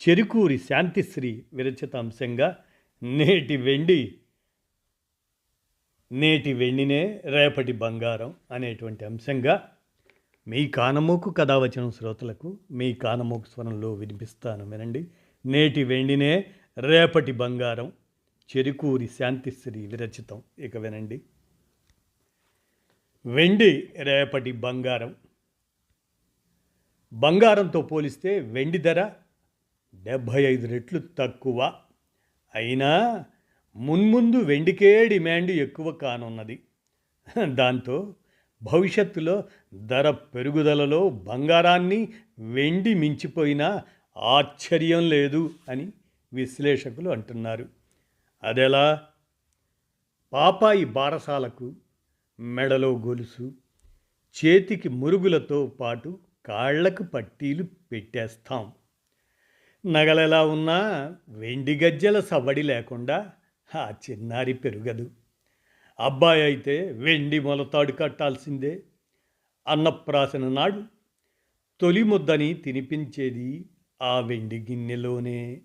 చెరుకూరి శాంతిశ్రీ విరచిత అంశంగా నేటి వెండి నేటి వెండినే రేపటి బంగారం అనేటువంటి అంశంగా మీ కానమోకు కథావచనం శ్రోతలకు మీ కానమోకు స్వరంలో వినిపిస్తాను వినండి. నేటి వెండినే రేపటి బంగారం చెరుకూరి శాంతిశ్రీ విరచితం. ఇక వినండి. వెండి రేపటి బంగారం. బంగారంతో పోలిస్తే వెండి ధర డెబ్భై ఐదు రెట్లు తక్కువ. అయినా మున్ముందు వెండికే డిమాండ్ ఎక్కువ కానున్నది. దాంతో భవిష్యత్తులో ధర పెరుగుదలలో బంగారాన్ని వెండి మించిపోయినా ఆశ్చర్యం లేదు అని విశ్లేషకులు అంటున్నారు. అదెలా? పాపాయి బారసాలకు మెడలో గొలుసు చేతికి మురుగులతో పాటు కాళ్ళకు పట్టీలు పెట్టేస్తాం. నగలెలా ఉన్నా వెండి గజ్జెల సవ్వడి లేకుండా ఆ చిన్నారి పెరుగదు. అబ్బాయి అయితే వెండి మొలతాడు కట్టాల్సిందే. అన్నప్రాసన నాడు తొలి ముద్దని తినిపించేది ఆ వెండి గిన్నెలోనే.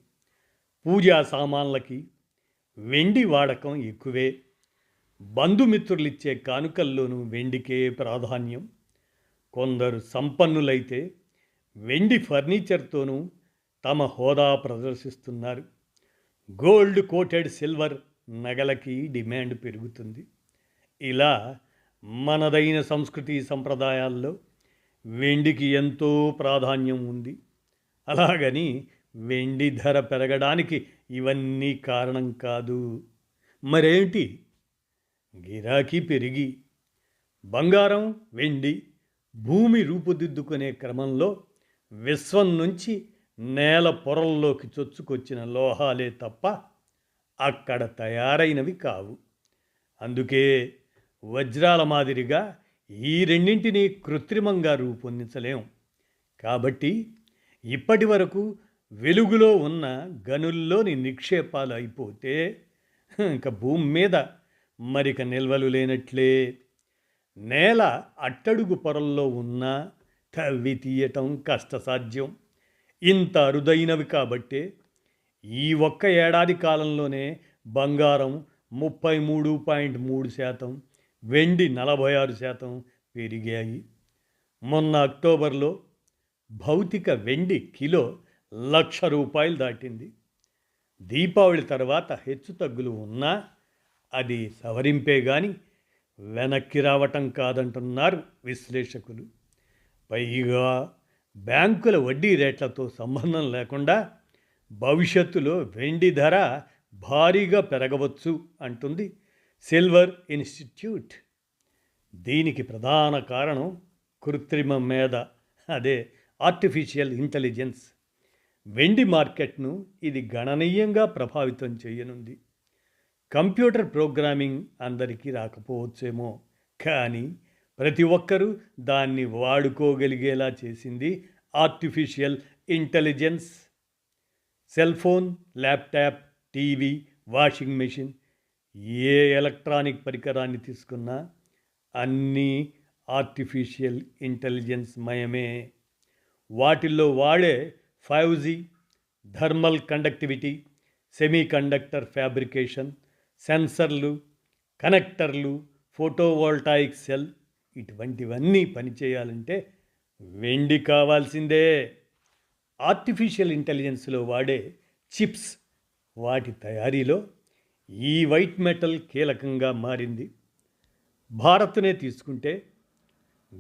పూజా సామాన్లకి వెండి వాడకం ఎక్కువే. బంధుమిత్రులిచ్చే కానుకల్లోనూ వెండికే ప్రాధాన్యం. కొందరు సంపన్నులైతే వెండి ఫర్నిచర్తోనూ తమ హోదా ప్రదర్శిస్తున్నారు. గోల్డ్ కోటెడ్ సిల్వర్ నగలకి డిమాండ్ పెరుగుతుంది. ఇలా మనదైన సంస్కృతి సంప్రదాయాల్లో వెండికి ఎంతో ప్రాధాన్యం ఉంది. అలాగని వెండి ధర పెరగడానికి ఇవన్నీ కారణం కాదు. మరేంటి? గిరాకీ పెరిగి బంగారం వెండి భూమి రూపుదిద్దుకునే క్రమంలో విశ్వం నుంచి నేల పొరల్లోకి చొచ్చుకొచ్చిన లోహాలే తప్ప అక్కడ తయారైనవి కావు. అందుకే వజ్రాల మాదిరిగా ఈ రెండింటినీ కృత్రిమంగా రూపొందించలేం. కాబట్టి ఇప్పటి వరకు వెలుగులో ఉన్న గనుల్లోని నిక్షేపాలు అయిపోతే ఇంకా భూమి మీద మరిక నిల్వలు లేనట్లే. నేల అట్టడుగు పొరల్లో ఉన్న తవ్వి తీయటం కష్టసాధ్యం. ఇంత అరుదైనవి కాబట్టే ఈ ఒక్క ఏడాది కాలంలోనే బంగారం ముప్పై మూడు పాయింట్ మూడు శాతం వెండి నలభై ఆరు శాతం పెరిగాయి. మొన్న అక్టోబర్లో భౌతిక వెండి కిలో లక్ష రూపాయలు దాటింది. దీపావళి తర్వాత హెచ్చు తగ్గులు ఉన్నా అది సవరింపే కానీ వెనక్కి రావటం కాదంటున్నారు విశ్లేషకులు. పైగా బ్యాంకుల వడ్డీ రేట్లతో సంబంధం లేకుండా భవిష్యత్తులో వెండి ధర భారీగా పెరగవచ్చు అంటుంది సిల్వర్ ఇన్స్టిట్యూట్. దీనికి ప్రధాన కారణం కృత్రిమ మేధ అదే ఆర్టిఫిషియల్ ఇంటెలిజెన్స్. వెండి మార్కెట్ను ఇది గణనీయంగా ప్రభావితం చేయనుంది. కంప్యూటర్ ప్రోగ్రామింగ్ అందరికీ రాకపోవచ్చేమో కానీ ప్రతి ఒక్కరూ దాన్ని వాడుకోగలిగేలా చేసింది artificial intelligence. Cell phone laptop TV washing machine ఏ ఎలక్ట్రానిక్ పరికరాన్ని తీసుకున్నా అన్నీ ఆర్టిఫిషియల్ ఇంటెలిజెన్స్ మయమే. వాటిల్లో వాడే five G thermal conductivity semiconductor fabrication సెన్సర్లు కనెక్టర్లు ఫోటోవోల్టాయిక్ సెల్ ఇటువంటివన్నీ పనిచేయాలంటే వెండి కావాల్సిందే. ఆర్టిఫిషియల్ ఇంటెలిజెన్స్లో వాడే చిప్స్ వాటి తయారీలో ఈ వైట్ మెటల్ కీలకంగా మారింది. భారత్నే తీసుకుంటే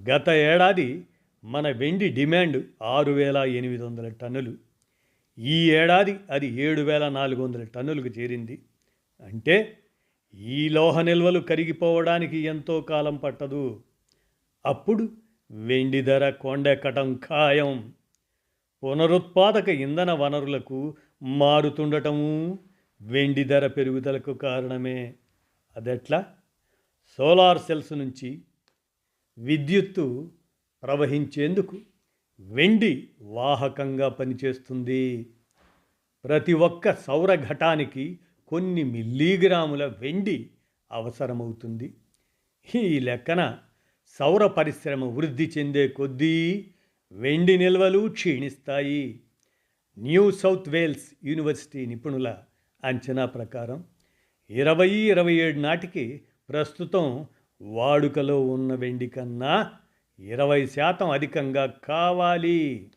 గత ఏడాది మన వెండి డిమాండ్ ఆరు వేల ఎనిమిది వందల టన్నులు. ఈ ఏడాది అది ఏడు వేల నాలుగు వందల టన్నులకు చేరింది. అంటే ఈ లోహ నిల్వలు కరిగిపోవడానికి ఎంతో కాలం పట్టదు. అప్పుడు వెండి ధర కొండెక్కటం ఖాయం. పునరుత్పాదక ఇంధన వనరులకు మారుతుండటము వెండి ధర పెరుగుదలకు కారణమే. అదెట్లా? సోలార్ సెల్స్ నుంచి విద్యుత్తు ప్రవహించేందుకు వెండి వాహకంగా పనిచేస్తుంది. ప్రతి ఒక్క సౌర ఘటానికి కొన్ని మిల్లీగ్రాముల వెండి అవసరమవుతుంది. ఈ లెక్కన సౌర పరిశ్రమ వృద్ధి చెందే కొద్దీ వెండి నిల్వలు క్షీణిస్తాయి. న్యూ సౌత్ వేల్స్ యూనివర్సిటీ నిపుణుల అంచనా ప్రకారం ఇరవై ఇరవై ఏడు నాటికి ప్రస్తుతం వాడుకలో ఉన్న వెండి కన్నా ఇరవై శాతం అధికంగా కావాలి.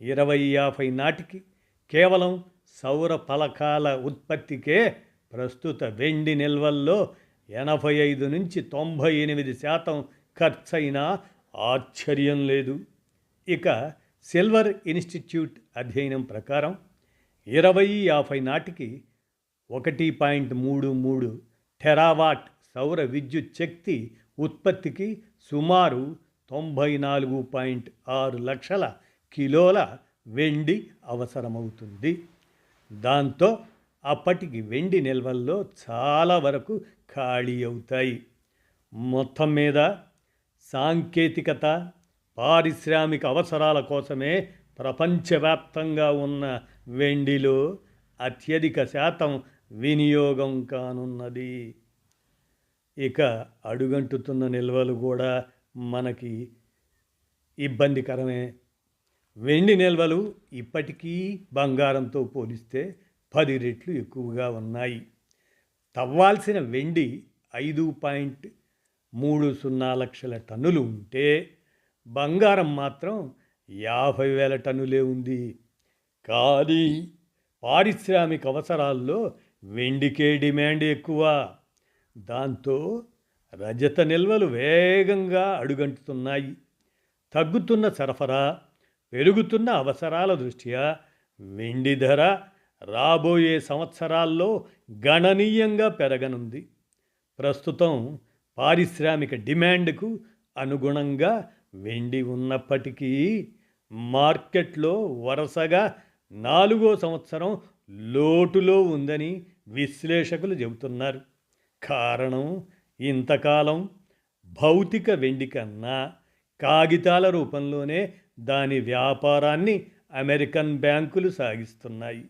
ఇరవై యాభై నాటికి కేవలం సౌర ఫలకాల ఉత్పత్తికే ప్రస్తుత వెండి నిల్వల్లో ఎనభై ఐదు నుంచి తొంభై ఎనిమిది శాతం ఖర్చయినా ఆశ్చర్యం లేదు. ఇక సిల్వర్ ఇన్స్టిట్యూట్ అధ్యయనం ప్రకారం ఇరవై యాభై నాటికి ఒకటి పాయింట్ మూడు మూడు టెరావాట్ సౌర విద్యుత్ శక్తి ఉత్పత్తికి సుమారు తొంభై నాలుగు పాయింట్ ఆరు లక్షల కిలోల వెండి అవసరమవుతుంది. దాంతో అప్పటికి వెండి నిల్వల్లో చాలా వరకు ఖాళీ అవుతాయి. మొత్తం మీద సాంకేతికత పారిశ్రామిక అవసరాల కోసమే ప్రపంచవ్యాప్తంగా ఉన్న వెండిలో అత్యధిక శాతం వినియోగం కానున్నది. ఇక అడుగంటుతున్న నిల్వలు కూడా మనకి ఇబ్బందికరమే. వెండి నిల్వలు ఇప్పటికీ బంగారంతో పోలిస్తే పది రెట్లు ఎక్కువగా ఉన్నాయి. తవ్వాల్సిన వెండి ఐదు పాయింట్ మూడు సున్నా లక్షల టన్నులు ఉంటే బంగారం మాత్రం యాభై వేల టన్నులే ఉంది. కానీ పారిశ్రామిక అవసరాల్లో వెండికే డిమాండ్ ఎక్కువ. దాంతో రజత నిల్వలు వేగంగా అడుగంటుతున్నాయి. తగ్గుతున్న సరఫరా పెరుగుతున్న అవసరాల దృష్ట్యా వెండి ధర రాబోయే సంవత్సరాల్లో గణనీయంగా పెరగనుంది. ప్రస్తుతం పారిశ్రామిక డిమాండ్కు అనుగుణంగా వెండి ఉన్నప్పటికీ మార్కెట్లో వరుసగా నాలుగో సంవత్సరం లోటులో ఉందని విశ్లేషకులు చెబుతున్నారు. కారణం ఇంతకాలం భౌతిక వెండి కన్నా కాగితాల రూపంలోనే దాని వ్యాపారాన్ని అమెరికన్ బ్యాంకులు సాగిస్తున్నాయి.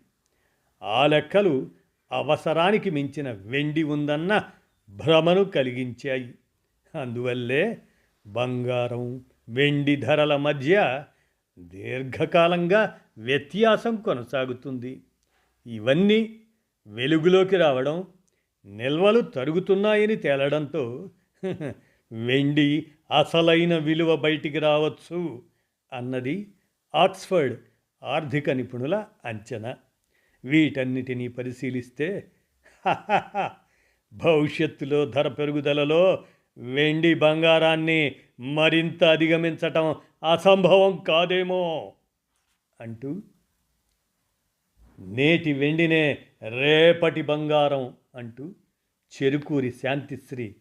ఆ లెక్కలు అవసరానికి మించిన వెండి ఉందన్న భ్రమను కలిగించాయి. అందువల్లే బంగారం వెండి ధరల మధ్య దీర్ఘకాలంగా వ్యత్యాసం కొనసాగుతుంది. ఇవన్నీ వెలుగులోకి రావడం నిల్వలు తరుగుతున్నాయని తేలడంతో వెండి అసలైన విలువ బయటికి రావచ్చు అన్నది ఆక్స్ఫర్డ్ ఆర్థిక నిపుణుల అంచనా. వీటన్నిటినీ పరిశీలిస్తే భవిష్యత్తులో ధర పెరుగుదలలో వెండి బంగారాన్ని మరింత అధిగమించటం అసంభవం కాదేమో అంటూ నేటి వెండినే రేపటి బంగారం అంటూ చెరుకూరి శాంతిశ్రీ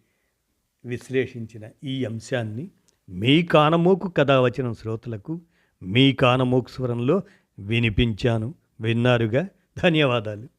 విశ్లేషించిన ఈ అంశాన్ని మీ కానమోకు కథ వచ్చిన శ్రోతలకు మీ కానమోకు స్వరంలో వినిపించాను. విన్నారుగా? ధన్యవాదాలు.